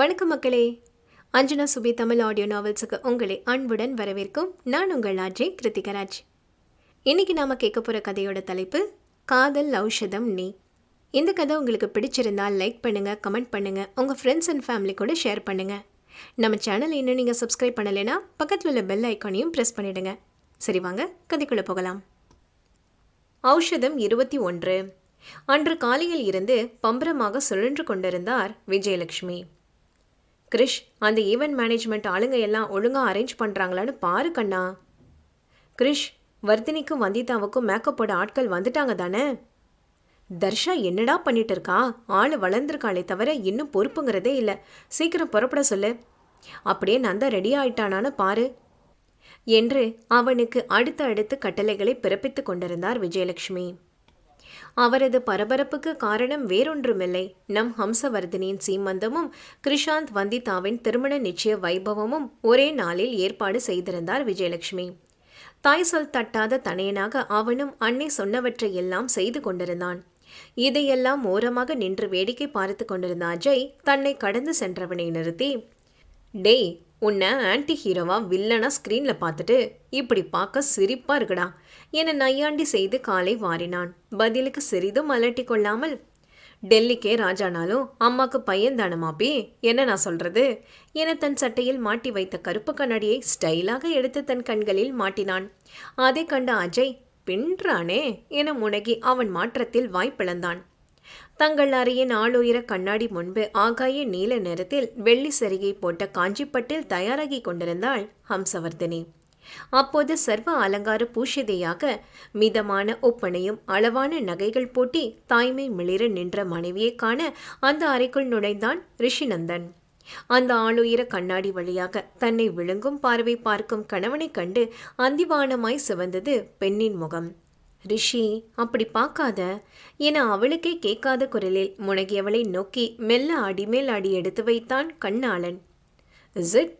வணக்கம் மக்களே. அஞ்சனா சுபி தமிழ் ஆடியோ நாவல்ஸுக்கு உங்களை அன்புடன் வரவேற்கும் நான் உங்கள் ஆஜய் கிருத்திகராஜ். இன்னைக்கு நாம கேட்க போகிற கதையோட தலைப்பு காதல் ஔஷதம் நீ. இந்த கதை உங்களுக்கு பிடிச்சிருந்தால் லைக் பண்ணுங்க கமெண்ட் பண்ணுங்க உங்க ஃப்ரெண்ட்ஸ் அண்ட் ஃபேமிலி கூட ஷேர் பண்ணுங்க. நம்ம சேனல் இன்னும் நீங்கள் சப்ஸ்கிரைப் பண்ணலைன்னா பக்கத்தில் உள்ள பெல் ஐக்கானையும் ப்ரெஸ் பண்ணிடுங்க. சரி வாங்க கதைக்குள்ளே போகலாம். ஔஷதம் இருபத்தி ஒன்று. அன்று காலையில் இருந்து பம்பரமாக சுழன்று கொண்டிருந்தார் விஜயலட்சுமி. கிரிஷ் அந்த ஈவெண்ட் மேனேஜ்மெண்ட் ஆளுங்க எல்லாம் ஒழுங்காக அரேஞ்ச் பண்ணுறாங்களான்னு பாரு கண்ணா. கிரிஷ் வர்தினிக்கும் வந்திதாவுக்கும் மேக்கப் போட ஆட்கள் வந்துட்டாங்க தானே? தர்ஷா என்னடா பண்ணிட்டு இருக்கா? ஆள் வளர்ந்துருக்காளே தவிர இன்னும் பொறுப்புங்கிறதே இல்லை. சீக்கிரம் புறப்பட சொல்லு. அப்படியே நந்தா ரெடி ஆயிட்டானான்னு பாரு. என்று அவனுக்கு அடுத்த அடுத்து கட்டளைகளை பிறப்பித்துக் கொண்டிருந்தார் விஜயலட்சுமி. அவரது பரபரப்புக்கு காரணம் வேறொன்றுமில்லை. நம் ஹம்சவர்தினியின் சீமந்தமும் கிருஷாந்த் வந்திதாவின் திருமண நிச்சய வைபவமும் ஒரே நாளில் ஏற்பாடு செய்திருந்தார் விஜயலட்சுமி. தாய் சொல் தட்டாத தனையனாக அவனும் அன்னை சொன்னவற்றை எல்லாம் செய்து கொண்டிருந்தான். இதையெல்லாம் ஓரமாக நின்று வேடிக்கை பார்த்து கொண்டிருந்த அஜய் தன்னை கடந்து சென்றவனை நிறுத்தி டேய் உன்னை ஆன்டி ஹீரோவாக வில்லனா ஸ்க்ரீனில் பார்த்துட்டு இப்படி பார்க்க சிரிப்பாக இருக்குடா. என நையாண்டி செய்து காலை வாரினான். பதிலுக்கு சிறிதும் அலட்டி கொள்ளாமல் டெல்லிக்கே ராஜானாலும் அம்மாக்கு பையன்தானமாப்பி என்ன நான் சொல்றது? என தன் சட்டையில் மாட்டி வைத்த கருப்பு கண்ணாடியை ஸ்டைலாக எடுத்து தன் கண்களில் மாட்டினான். அதை கண்ட அஜய் பின்றானே? என முனகி அவன் மாற்றத்தில் வாய்ப்பிழந்தான். தங்கள் அறையின் ஆளுயர கண்ணாடி முன்பு ஆகாய நீல நிறத்தில் வெள்ளி சரிகை போட்ட காஞ்சிப்பட்டில் தயாராகி கொண்டிருந்தாள் ஹம்சவர்தினி. அப்போது சர்வ அலங்கார பூஷிதையாக மிதமான ஒப்பனையும் அளவான நகைகள் போட்டி தாய்மை மிளிர நின்ற மனைவியை காண அந்த அறைக்குள் நுழைந்தான் ரிஷிநந்தன். அந்த ஆளுயர கண்ணாடி வழியாக தன்னை விழுங்கும் பார்வை பார்க்கும் கணவனைக் கண்டு அந்திவானமாய் சிவந்தது பெண்ணின் முகம். ரிஷி அப்படி பார்க்காத. என அவளுக்கே கேட்காத குரலில் முனகியவளை நோக்கி மெல்ல அடிமேல் அடி எடுத்து வைத்தான் கண்ணாளன். இஸ் இட்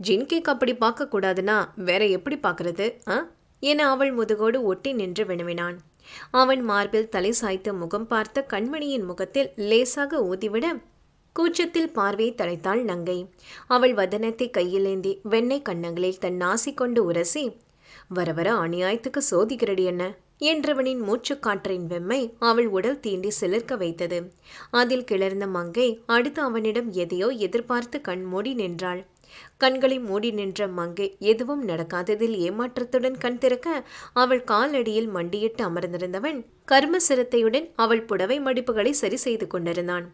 ஜின் கேக் அப்படி பார்க்கக்கூடாதுன்னா வேற எப்படி பார்க்கறது ஆ? என அவள் முதுகோடு ஒட்டி நின்று வினவினான். அவன் மார்பில் தலை சாய்த்து முகம் பார்த்த கண்மணியின் முகத்தில் லேசாக ஊதிவிட கூச்சத்தில் பார்வையை தடைத்தாள் நங்கை. அவள் வதனத்தை கையிலேந்தி வெண்ணெய் கன்னங்களில் தன் நாசி கொண்டு உரசி வர வர அநியாயத்துக்கு சோதிக்கிறடி என்ன? என்றவனின் மூச்சுக்காற்றின் வெம்மை அவள் உடல் தீண்டி சிலிர்க்க வைத்தது. அதில் கிளர்ந்த மங்கை அடுத்து அவனிடம் எதையோ எதிர்பார்த்து கண் மூடி நின்றாள். கண்களை மூடி நின்ற மங்கை எதுவும் நடக்காததில் ஏமாற்றத்துடன் கண் திறக்க அவள் காலடியில் மண்டியிட்டு அமர்ந்திருந்தவன் கர்ம சிரத்தையுடன் அவள் புடவை மடிப்புகளை சரி செய்து கொண்டிருந்தான்.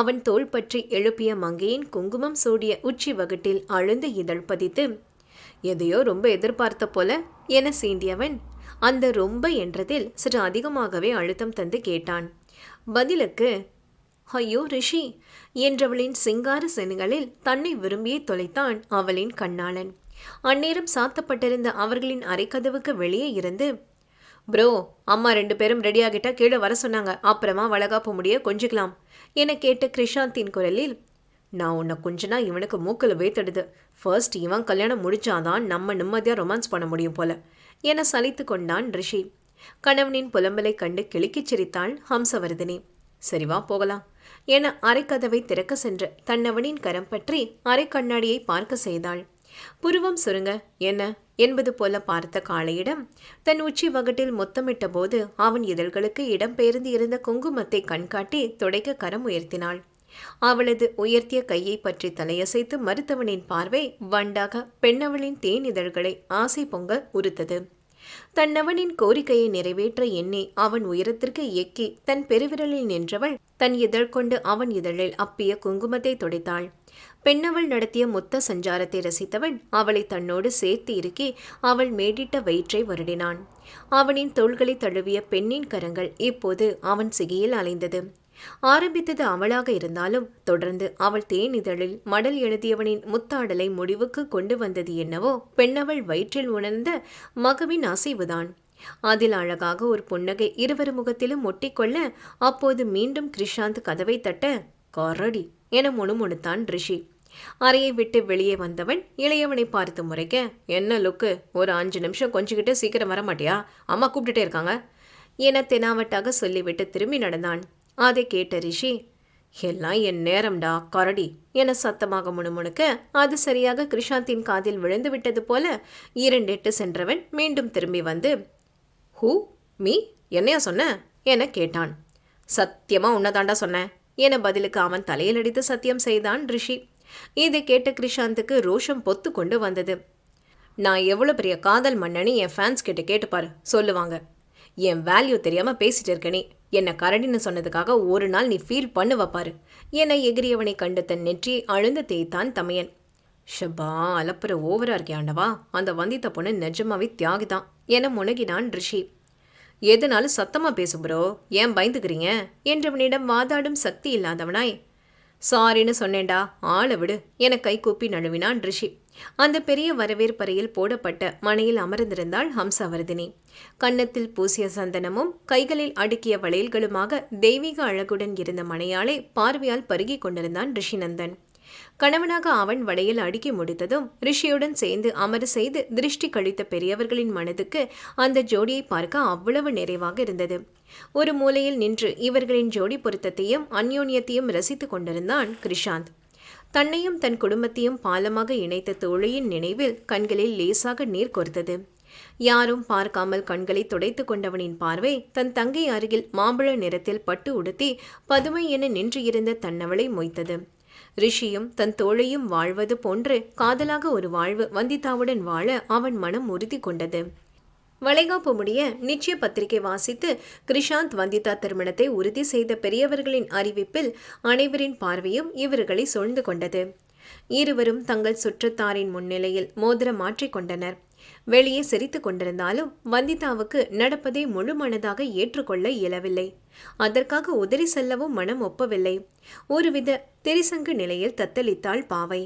அவன் தோள் பற்றி எழுப்பிய மங்கையின் குங்குமம் சூடிய உச்சி வகுட்டில் அழுந்த இதழ் பதித்து எதையோ ரொம்ப எதிர்பார்த்த போல என சீண்டியவன் அந்த ரொம்ப என்றதில் சற்று அதிகமாகவே அழுத்தம் தந்து கேட்டான். பதிலுக்கு ஐயோ ரிஷி என்றவளின் சிங்கார செனுகளில் தன்னை விரும்பியே தொலைத்தான் அவளின் கண்ணாளன். அந்நேரம் சாத்தப்பட்டிருந்த அவர்களின் அரைக்கதவுக்கு வெளியே இருந்து ப்ரோ அம்மா ரெண்டு பேரும் ரெடியாகிட்டா கீழே வர சொன்னாங்க. அப்புறமா வளகாப்பு முடிய கொஞ்சிக்கலாம் என கேட்ட கிருஷாந்தின் குரலில் நான் உன்னை கொஞ்சனா இவனுக்கு மூக்கில் வேத்தடுது ஃபர்ஸ்ட் இவன் கல்யாணம் முடிச்சாதான் நம்ம நிம்மதியாக ரொமான்ஸ் பண்ண முடியும் போல. என சலித்து கொண்டான் ரிஷி. கணவனின் புலம்பலை கண்டு கிளிக்கிச் சிரித்தாள் ஹம்சவர்தினி. சரிவா போகலாம் என அரைக்கதவை திறக்க சென்ற தன்னவனின் கரம் பற்றி அரை கண்ணாடியை பார்க்க செய்தாள். புருவம் சுருங்க என்ன? என்பது போல பார்த்த காளையிடம் தன் உச்சி வகட்டில் முத்தமிட்ட போது அவன் இதழ்களுக்கு இடம்பெயர்ந்து இருந்த குங்குமத்தை கண்காட்டி துடைக்க கரம் உயர்த்தினாள். அவளது உயர்த்திய கையை பற்றி தலையசைத்து மறுத்தவனின் பார்வை வண்டாக பெண்ணவளின் தேன் இதழ்களை ஆசை பொங்க உறுத்தது. தன்னவனின் கோரிக்கையை நிறைவேற்ற எண்ணி அவன் உயரத்திற்கு எக்கி தன் பெருவிரலில் நின்றவள் தன் இதழ் கொண்டு அவன் இதழில் அப்பிய குங்குமத்தை துடைத்தாள். பெண்ணவள் நடத்திய முத்த சஞ்சாரத்தை ரசித்தவன் அவளை தன்னோடு சேர்த்து இருக்கி அவள் மேடிட்ட வயிற்றை வருடினான். அவனின் தோள்களை தழுவிய பெண்ணின் கரங்கள் இப்போது அவன் சிகையில் அலைந்தது. ஆரம்பித்தது அவளாக இருந்தாலும் தொடர்ந்து அவள் தேன் இதழில் மடல் எழுதியவனின் முத்தாடலை முடிவுக்கு கொண்டு வந்தது என்னவோ பெண்ணவள் வயிற்றில் உணர்ந்த மகவின் அசைவுதான். அதில் அழகாக ஒரு புன்னகை இருவர் முகத்திலும் ஒட்டிக்கொள்ள அப்போது மீண்டும் கிருஷாந்த் கதவை தட்ட கரடி என முணுமுணுத்தான் ரிஷி. அறையை விட்டு வெளியே வந்தவன் இளையவனை பார்த்து முறைக்க என்ன லுக்கு ஒரு அஞ்சு நிமிஷம் கொஞ்சிக்கிட்டு சீக்கிரம் வர மாட்டியா அம்மா கூப்பிட்டுட்டே இருக்காங்க என தெனாவட்டாக சொல்லிவிட்டு திரும்பி நடந்தான். அதை கேட்ட ரிஷி எல்லாம் என் நேரம்டா கரடி என சத்தமாக முணுமுணுக்க அது சரியாக கிருஷாந்தின் காதில் விழுந்து விட்டது போல இரண்டெட்டு சென்றவன் மீண்டும் திரும்பி வந்து ஹூ மீ என்னையா சொன்ன? என கேட்டான். சத்தியமா உன்னதாண்டா சொன்னேன் என பதிலுக்கு அவன் தலையில் அடித்து சத்தியம் செய்தான் ரிஷி. இதை கேட்ட கிருஷாந்துக்கு ரோஷம் பொத்து கொண்டு வந்தது. நான் எவ்வளோ பெரிய காதல் மன்னனு என் ஃபேன்ஸ் கிட்ட கேட்டுப்பாரு சொல்லுவாங்க. என் வேல்யூ தெரியாமல் பேசிட்டு இருக்க நீ. என்னை கரடின்னு சொன்னதுக்காக ஒரு நாள் நீ ஃபீல் பண்ணு வைப்பாரு என எகிரியவனை கண்டு தன் நெற்றியை அழுந்து தேய்த்தான் தமையன். ஷபா அலப்புற ஓவரா இருக்கே ஆண்டவா. அந்த வந்தித்த பொண்ணு நிஜமாவே தியாகிதான். என முனகினான் ரிஷி. எதனாலும் சத்தமா பேசு ப்ரோ ஏன் பயந்துக்கிறீங்க? என்றவனிடம் வாதாடும் சக்தி இல்லாதவனாய். சாரின்னு சொன்னேன்டா. ஆளை விடு. என கை கூப்பி நழுவினான் ரிஷி. அந்த பெரிய வரவேற்பறையில் போடப்பட்ட மனையில் அமர்ந்திருந்தாள் ஹம்சவர்தினி. கன்னத்தில் பூசிய சந்தனமும் கைகளில் அடுக்கிய வளையல்களுமாக தெய்வீக அழகுடன் இருந்த மனையாளை பார்வையால் பருகி கொண்டிருந்தான் ரிஷிநந்தன். கணவனாக அவன் வடையில் அடுக்கி முடித்ததும் ரிஷியுடன் சேர்ந்து அமர செய்து திருஷ்டி கழித்த பெரியவர்களின் மனதுக்கு அந்த ஜோடியை பார்க்க அவ்வளவு நிறைவாக இருந்தது. ஒரு மூலையில் நின்று இவர்களின் ஜோடி பொருத்தத்தையும் அந்யோன்யத்தையும் ரசித்துக் கொண்டிருந்தான் கிருஷாந்த். தன்னையும் தன் குடும்பத்தையும் பாலமாக இணைத்த தோழியின் நினைவில் கண்களில் லேசாக நீர் கொர்த்தது யாரும் பார்க்காமல் கண்களை துடைத்து கொண்டவனின் பார்வை தன் தங்கை அருகில் மாம்பழ நிறத்தில் பட்டு உடுத்தி பதுமை என நின்று இருந்த தன்னவளை மொய்த்தது. ரிஷியும் தன் தோழையும் வாழ்வது போன்று காதலாக ஒரு வாழ்வு வந்திதாவுடன் வாழ அவன் மனம் உறுதி கொண்டது. வளைகாப்பு முடிய நிச்சய பத்திரிகை வாசித்து கிரிஷாந்த் வந்திதா திருமணத்தை உறுதி செய்த பெரியவர்களின் அறிவிப்பில் அனைவரின் பார்வையும் இவர்களை சூழ்ந்து கொண்டது. இருவரும் தங்கள் சுற்றத்தாரின் முன்னிலையில் மோதிரம் மாற்றிக்கொண்டனர் வெளியே சிரித்துக் கொண்டிருந்தாலும் வந்திதாவுக்கு நடப்பதை முழு மனதாக ஏற்றுக்கொள்ள இயலவில்லை. அதற்காக உதறி செல்லவும் மனம் ஒப்பவில்லை. ஒருவித திரிசங்கு நிலையில் தத்தளித்தாள் பாவை.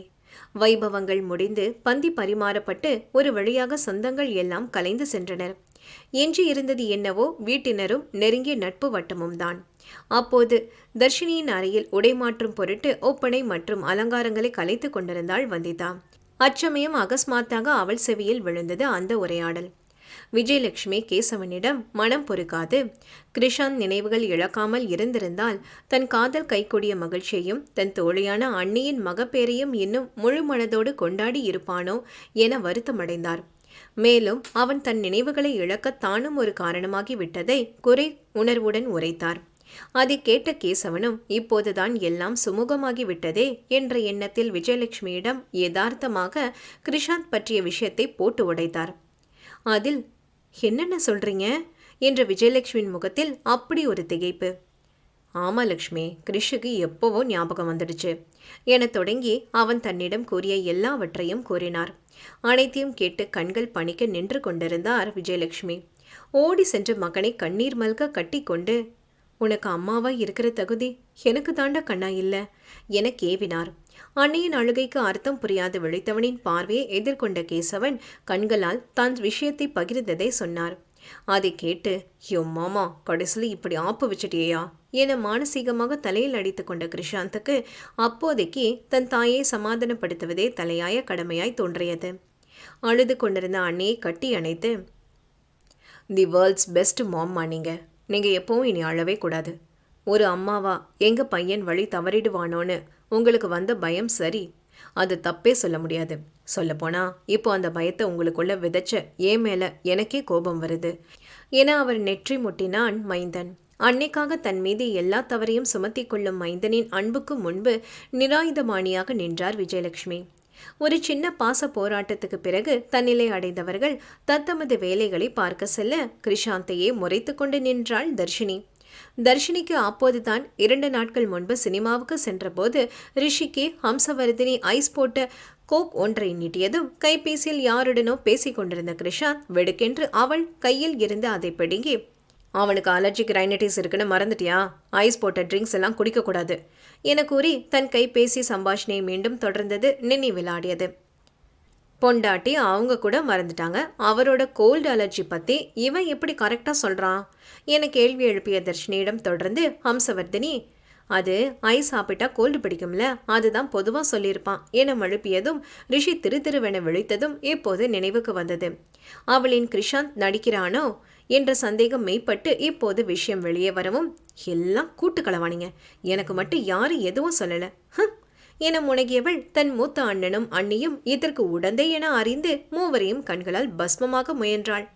வைபவங்கள் முடிந்து பந்தி பரிமாறப்பட்டு ஒரு வழியாக சொந்தங்கள் எல்லாம் கலைந்து சென்றனர். எஞ்சி இருந்தது என்னவோ வீட்டினரும் நெருங்கிய நட்பு வட்டமும் தான். அப்போது தர்ஷினியின் அறையில் உடைமாற்றும் பொருட்டு ஒப்பனை மற்றும் அலங்காரங்களை கலைத்துக் கொண்டிருந்தாள் வந்திதா. அச்சமயம் அகஸ்மாத்தாக அவள் செவியில் விழுந்தது அந்த உரையாடல். விஜயலட்சுமி கேசவனிடம் மனம் பொறுக்காது. கிருஷாந்த் நினைவுகள் இழக்காமல் இருந்திருந்தால் தன் காதல் கைக்கூடிய மகிழ்ச்சியையும் தன் தோழியான அன்னியின் மகப்பேரையும் இன்னும் முழு மனதோடு கொண்டாடி இருப்பானோ என வருத்தமடைந்தார். மேலும் அவன் தன் நினைவுகளை இழக்க தானும் ஒரு காரணமாகி விட்டதை குறை உணர்வுடன் உரைத்தார். அதை கேட்ட கேசவனும் இப்போதுதான் எல்லாம் சுமூகமாகி விட்டதே என்ற எண்ணத்தில் விஜயலட்சுமியிடம் யதார்த்தமாக கிருஷாந்த் பற்றிய விஷயத்தை போட்டு உடைத்தார். அதில் என்னென்ன சொல்றீங்க? என்ற விஜயலட்சுமியின் முகத்தில் அப்படி ஒரு திகைப்பு. ஆமா லக்ஷ்மி கிரிஷுக்கு எப்போவோ ஞாபகம் வந்துடுச்சு என தொடங்கி அவன் தன்னிடம் கூறிய எல்லாவற்றையும் கூறினார். அனைத்தையும் கேட்டு கண்கள் பணிக்க நின்று கொண்டிருந்தார் விஜயலட்சுமி. ஓடி சென்ற மகனை கண்ணீர் மல்க கட்டி கொண்டு உனக்கு அம்மாவா இருக்கிற தகுதி எனக்கு தாண்டா கண்ணா இல்லை என கேவினார். அன்னையின் அழுகைக்கு அர்த்தம் புரியாது விழித்தவனின் பார்வையை எதிர்கொண்ட கேசவன் கண்களால் தான் விஷயத்தை பகிர்ந்ததை சொன்னார். அதை கேட்டு யோ மாமா கடைசியில் இப்படி ஆப்பு வச்சிட்டியா என மானசீகமாக தலையில் அடித்து கொண்ட கிருஷாந்துக்கு அப்போதைக்கு தன் தாயை சமாதானப்படுத்துவதே தலையாய கடமையாய் தோன்றியது. அழுது கொண்டிருந்த அண்ணியை கட்டி அணைத்து தி வேர்ல்ட்ஸ் பெஸ்ட் மாம்மா நீங்க. நீங்க எப்பவும் இனி அழவே கூடாது. ஒரு அம்மாவா எங்க பையன் வழி தவறிடுவானோன்னு உங்களுக்கு வந்த பயம் சரி. அது தப்பே சொல்ல முடியாது. சொல்லப்போனா இப்போ அந்த பயத்தை உங்களுக்குள்ள விதைச்ச ஏன் மேல எனக்கே கோபம் வருது. என அவர் நெற்றி முட்டினான் மைந்தன். அன்னைக்காக தன் மீது எல்லா தவறையும் சுமத்தி கொள்ளும் மைந்தனின் அன்புக்கு முன்பு நிராயுதமானியாக நின்றார் விஜயலட்சுமி. ஒரு சின்ன பாச போராட்டத்துக்கு பிறகு தன்னிலை அடைந்தவர்கள் தத்தமது வேலைகளை பார்க்க செல்ல கிருஷாந்தையே முறைத்து கொண்டு நின்றாள் தர்ஷினி. தர்ஷினிக்கு அப்போதுதான் இரண்டு நாட்கள் முன்பு சினிமாவுக்கு சென்றபோது ரிஷிக்கு ஹம்சவர்தினி ஐஸ் போட்ட கோக் ஒன்றை நீட்டியதும் கைபேசியில் யாருடனோ பேசிக் கொண்டிருந்த கிருஷாந்த் வெடுக்கென்று அவள் கையில் இருந்து அதை பிடுங்கி அவனுக்கு அலர்ஜிக் ரைனட்டிஸ் இருக்குன்னு மறந்துட்டியா? ஐஸ் போட்ட ட்ரிங்க்ஸ் எல்லாம் குடிக்கக்கூடாது என கூறி தன் கைபேசி சம்பாஷணையை மீண்டும் தொடர்ந்தது நினைவிலாடியது. பொண்டாட்டி அவங்க கூட மறந்துட்டாங்க. அவரோட கோல்டு அலர்ஜி பற்றி இவன் எப்படி கரெக்டாக சொல்கிறான் என கேள்வி எழுப்பிய தர்ஷினியிடம் தொடர்ந்து ஹம்சவர்தினி அது ஐஸ் சாப்பிட்டா கோல்டு பிடிக்கும்ல? அதுதான் பொதுவாக சொல்லியிருப்பான் என மழுப்பியதும் ரிஷி திரு திருவென விழித்ததும் இப்போது நினைவுக்கு வந்தது. அவளின் கிருஷாந்த் நடிக்கிறானோ? என்ற சந்தேகம் மெய்ப்பட்டு இப்போது விஷயம் வெளியே வரவும் எல்லாம் கூட்டு களவாணிங்க எனக்கு மட்டும் யாரும் எதுவும் சொல்லலை. என முனகியவள் தன் மூத்த அண்ணனும் அண்ணியும் இதற்கு உடந்தை என அறிந்து மூவரையும் கண்களால் பஸ்மமாக முயன்றாள்.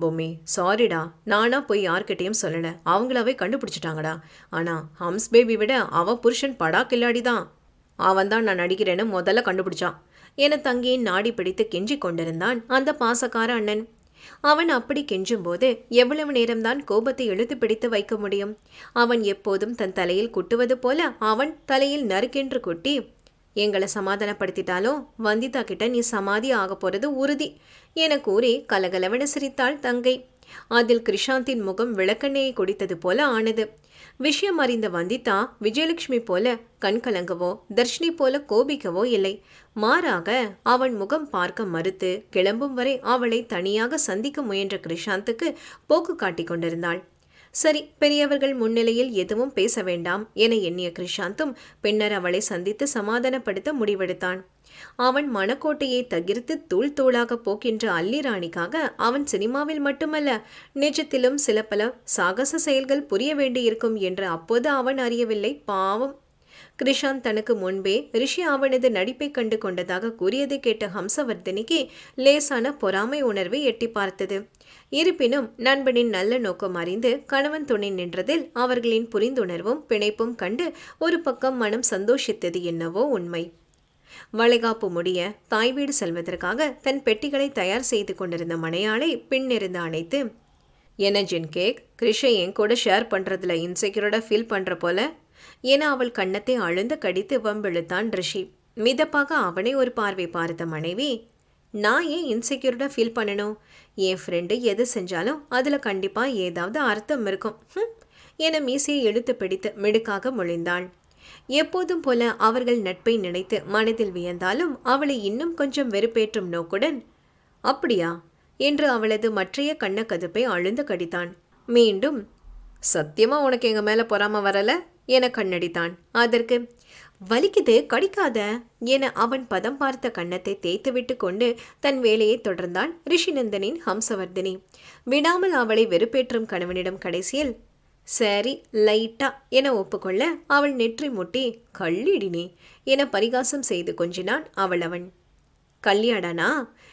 பொம்மி சாரிடா நானா போய் யார்கிட்டையும் சொல்லல. அவங்களாவே கண்டுபிடிச்சிட்டாங்கடா. ஆனா ஹம்ஸ் பேபி விட அவ புருஷன் படா கில்லாடிதான் அவன் தான் நான் நடிக்கிறேன்னு முதல்ல கண்டுபிடிச்சான் என தங்கியின் நாடி பிடித்து கெஞ்சிக் கொண்டிருந்தான் அந்த பாசக்கார அண்ணன். அவன் அப்படி கெஞ்சும்போது எவ்வளவு நேரம்தான் கோபத்தை இழுத்து பிடித்து வைக்க முடியும்? அவன் எப்போதும் தன் தலையில் குட்டுவது போல அவன் தலையில் நறுக்கென்று குட்டி எங்களை சமாதானப்படுத்திட்டாலும் வந்திதா கிட்ட நீ சமாதி ஆக போறது உறுதி என கூறி கலகலவென சிரித்தாள் தங்கை. அதில் கிருஷாந்தின் முகம் விளக்கெண்ணெயை குடித்தது போல ஆனது. விஷயம் அறிந்த வந்திதா விஜயலட்சுமி போல கண்கலங்கவோ தர்ஷினி போல கோபிக்கவோ இல்லை. மாறாக அவன் முகம் பார்க்க மறுத்து கிளம்பும் வரை அவளை தனியாக சந்திக்க முயன்ற கிருஷாந்துக்கு போக்கு காட்டிக் கொண்டிருந்தாள். சரி பெரியவர்கள் முன்னிலையில் எதுவும் பேச வேண்டாம் என எண்ணிய கிருஷாந்தும் பின்னர் அவளை சந்தித்து சமாதானப்படுத்த முடிவெடுத்தான். அவன் மணக்கோட்டையை தகிர்த்து தூள் தூளாக போக்கின்ற அல்லிராணிக்காக அவன் சினிமாவில் மட்டுமல்ல நிஜத்திலும் சில பல சாகச செயல்கள் புரிய வேண்டியிருக்கும் என்று அப்போது அவன் அறியவில்லை. பாவம்! கிருஷாந்த் தனக்கு முன்பே ரிஷி அவனது நடிப்பை கண்டு கொண்டதாக கூறியதை கேட்ட ஹம்சவர்தனிக்கு லேசான பொறாமை உணர்வை எட்டி பார்த்தது. இருப்பினும் நண்பனின் நல்ல நோக்கம் அறிந்து கணவன் துணை நின்றதில் அவர்களின் புரிந்துணர்வும் பிணைப்பும் கண்டு ஒரு பக்கம் மனம் சந்தோஷித்தது என்னவோ உண்மை. வளைகாப்பு முடிய தாய் வீடு செல்வதற்காக தன் பெட்டிகளை தயார் செய்து கொண்டிருந்த மனையாளை பின்னிருந்து அணைத்து என்ன ஜின் கேக்? கிருஷை என் கூட ஷேர் பண்ணுறதுல இன்செக்யூர்டாக ஃபீல் பண்ணுற போல? என அவள் கன்னத்தை அழுந்து கடித்து வம்பிழுத்தான் ரிஷி. மிதப்பாக அவனை ஒரு பார்வை பார்த்த மனைவி நான் ஏன் இன்செக்யூர்டாக ஃபீல் பண்ணணும்? என் ஃப்ரெண்டு எது செஞ்சாலும் அதில் கண்டிப்பாக ஏதாவது அர்த்தம் இருக்கும். என மீசையை இழுத்து பிடித்து மிடுக்காக மொழிந்தாள் எப்போதும் போல அவர்கள் நட்பை நினைத்து மனதில் வியந்தாலும் அவளை இன்னும் கொஞ்சம் வெறுப்பேற்றும் நோக்குடன் அப்படியா? என்று அவளது மற்றைய கண்ணக்கதுப்பை அழுந்து கடித்தான். மீண்டும்? சத்தியமா உனக்கு எங்க மேல பொறாம வரல? என கண்ணடித்தான். அதற்கு வலிக்குது கடிக்காத என அவன் பதம் பார்த்த கன்னத்தை தேய்த்துவிட்டு கொண்டு தன் வேலையை தொடர்ந்தான் ரிஷிநந்தனின் ஹம்சவர்தினி. விடாமல் அவளை வெறுப்பேற்றும் கணவனிடம் கடைசியில் சரி லைட்டா என ஒப்புக்கொள்ள அவள் நெற்றி முட்டி கள்ளிடினே என பரிகாசம் செய்து கொஞ்சினான் அவள் அவன் கல்யாணனா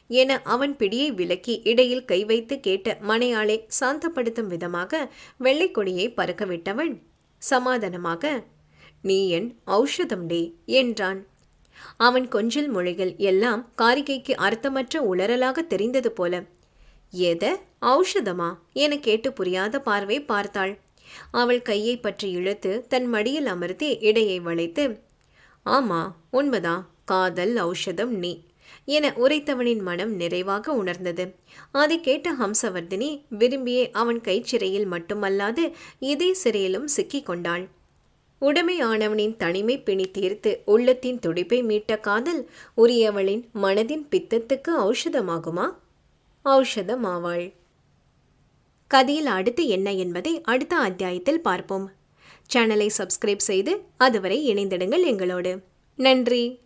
என அவன் பிடியை விலக்கி இடையில் கை வைத்து கேட்ட மனையாளை சாந்தப்படுத்தும் விதமாக வெள்ளைக்கொடியை பறக்க விட்டவன் சமாதானமாக நீ என் ஔஷதம் டே என்றான். அவன் கொஞ்சல் மொழிகள் எல்லாம் காரிகைக்கு அர்த்தமற்ற உளறலாக தெரிந்தது போல. எத? ஔஷதமா? என கேட்டு புரியாத பார்வை பார்த்தாள். அவள் கையை பற்றி இழுத்து தன் மடியில் அமர்த்தி இடையை வளைத்து ஆமா உண்மைதான் காதல் ஔஷதம் நீ என உரைத்தவனின் மனம் நிறைவாக உணர்ந்தது. அதை கேட்ட ஹம்சவர்தினி விரும்பியே அவன் கைச்சிறையில் மட்டுமல்லாது இதே சிறையிலும் சிக்கிக் கொண்டாள். உடைமையானவனின் தனிமை பிணி தீர்த்து உள்ளத்தின் துடிப்பை மீட்ட காதல் உரியவளின் மனதின் பித்தத்துக்கு ஔஷதமாகுமா? ஔஷதமாவாள். கதையில் அடுத்து என்ன என்பதை அடுத்த அத்தியாயத்தில் பார்ப்போம். சேனலை சப்ஸ்கிரைப் செய்து அதுவரை இணைந்திடுங்கள் எங்களோடு. நன்றி.